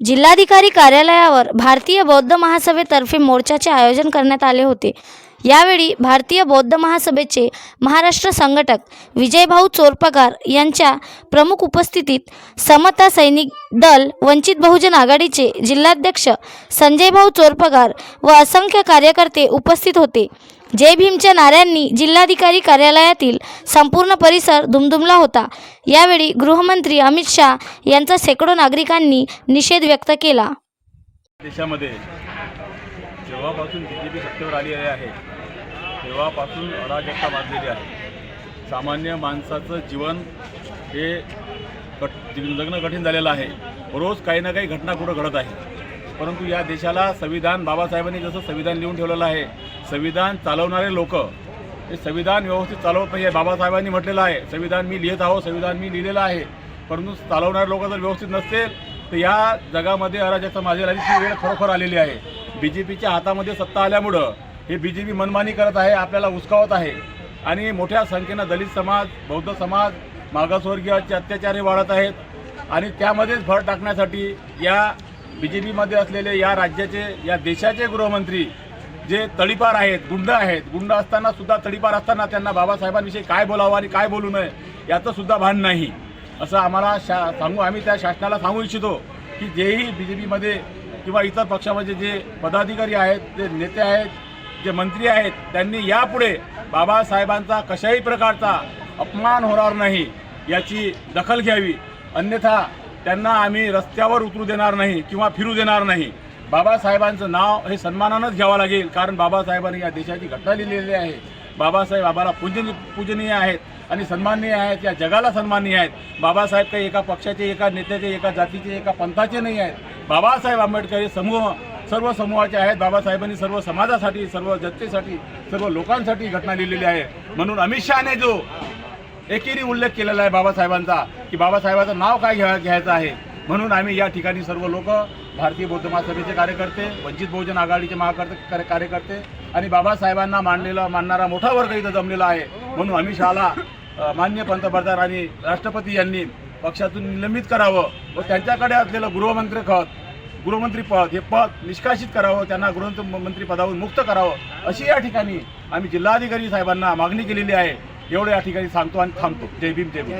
जिल्हाधिकारी कार्यालयावर भारतीय बौद्ध महासभेतर्फे मोर्चाचे आयोजन करण्यात आले होते. यावेळी भारतीय बौद्ध महासभेचे महाराष्ट्र संघटक विजयभाऊ चोरपगार यांच्या प्रमुख उपस्थितीत समता सैनिक दल वंचित बहुजन आघाडीचे जिल्हाध्यक्ष संजयभाऊ चोरपगार व असंख्य कार्यकर्ते उपस्थित होते. जय भीमच्या नाऱ्यांनी जिल्हाधिकारी कार्यालयातील संपूर्ण परिसर दुमदुमला होता. यावेळी गृहमंत्री अमित शहा यांचा शेकडो नागरिकांनी निषेध व्यक्त केला. देशामध्ये जेव्हापासून बी जे पी सत्तेवर आली आहे तेव्हापासून अराजकता वाढलेली आहे. सामान्य माणसाचं जीवन हे कट जगणं कठीण झालेलं आहे. रोज काही ना काही घटना कुठं घडत आहे. परंतु या देशाला संविधान बाबासाहेबांनी जसं संविधान लिहून ठेवलेलं आहे संविधान चालवणारे लोक हे संविधान व्यवस्थित चालवत नाही आहे बाबासाहेबांनी म्हटलेलं आहे संविधान मी लिहित आहो संविधान मी लिहिलेलं आहे. परंतु चालवणारे लोक जर व्यवस्थित नसतील तर या जगामध्ये अराजकता माझी राहायची वेळ खरोखर आलेली आहे. बी जे पीच्या हातामध्ये सत्ता आल्यामुळं हे बी जे पी मनमानी करत आहे आपल्याला उचकावत आहे. आणि मोठ्या संख्येनं दलित समाज बौद्ध समाज मागासवर्गीयाचे अत्याचारही वाढत आहेत. आणि त्यामध्येच भर टाकण्यासाठी या बी जे पीमध्ये असलेले या राज्याचे या देशाचे गृहमंत्री जे तडीपार आहेत गुंड आहेत गुंड असताना सुद्धा तडीपार असताना त्यांना बाबासाहेबांविषयी काय बोलावं आणि काय बोलू नये याचं सुद्धा भान नाही. असं आम्हाला शा सांगू आम्ही त्या शासनाला सांगू इच्छितो की जेही बी जे पीमध्ये किंवा इतर पक्षामध्ये जे पदाधिकारी आहेत जे नेते आहेत जे मंत्री आहेत त्यांनी यापुढे बाबासाहेबांचा कशाही प्रकारचा अपमान होणार नाही याची दखल घ्यावी. अन्यथा त्यांना आम्ही रस्त्यावर उतरू देणार नाही किंवा फिरू देणार नाही. बाबासाहेबांचं नाव हे सन्मानानंच घ्यावं लागेल कारण बाबासाहेबांनी या देशाची घटना लिहिलेली आहे. बाबासाहेब आम्हाला पूजनीय पूजनीय आहेत आणि सन्माननीय आहेत या जगाला सन्माननीय आहेत. बाबासाहेब काही एका पक्षाचे एका नेत्याचे एका जातीचे एका पंथाचे नाही आहेत. बाबासाहेब आंबेडकर हे समूह सर्व समूहाचे आहेत. बाबासाहेबांनी सर्व समाजासाठी सर्व जनतेसाठी सर्व लोकांसाठी घटना लिहिलेली आहे. म्हणून अमित शहाने जो एकेरी उल्लेख केलेला आहे बाबासाहेबांचा की बाबासाहेबांचं नाव काय घ्या घ्यायचं आहे? म्हणून आम्ही या ठिकाणी सर्व लोक भारतीय बौद्ध महासभेचे कार्यकर्ते वंचित बहुजन आघाडीचे महाकर्ते कार्य- कार्यकर्ते आणि बाबासाहेबांना मानलेला मानणारा मोठा वर्ग इथं जमलेला आहे. म्हणून अमित शहाला मान्य पंतप्रधान आणि राष्ट्रपती यांनी पक्षातून निलंबित करावं व त्यांच्याकडे असलेलं गृहमंत्री खत गृहमंत्री पद हे पद निष्कासित करावं त्यांना गृहमंत्री पदावरून मुक्त करावं अशी या ठिकाणी आम्ही जिल्हाधिकारी साहेबांना मागणी केलेली आहे. एवढं या ठिकाणी सांगतो आणि थांबतो. जय भीम जय भीम.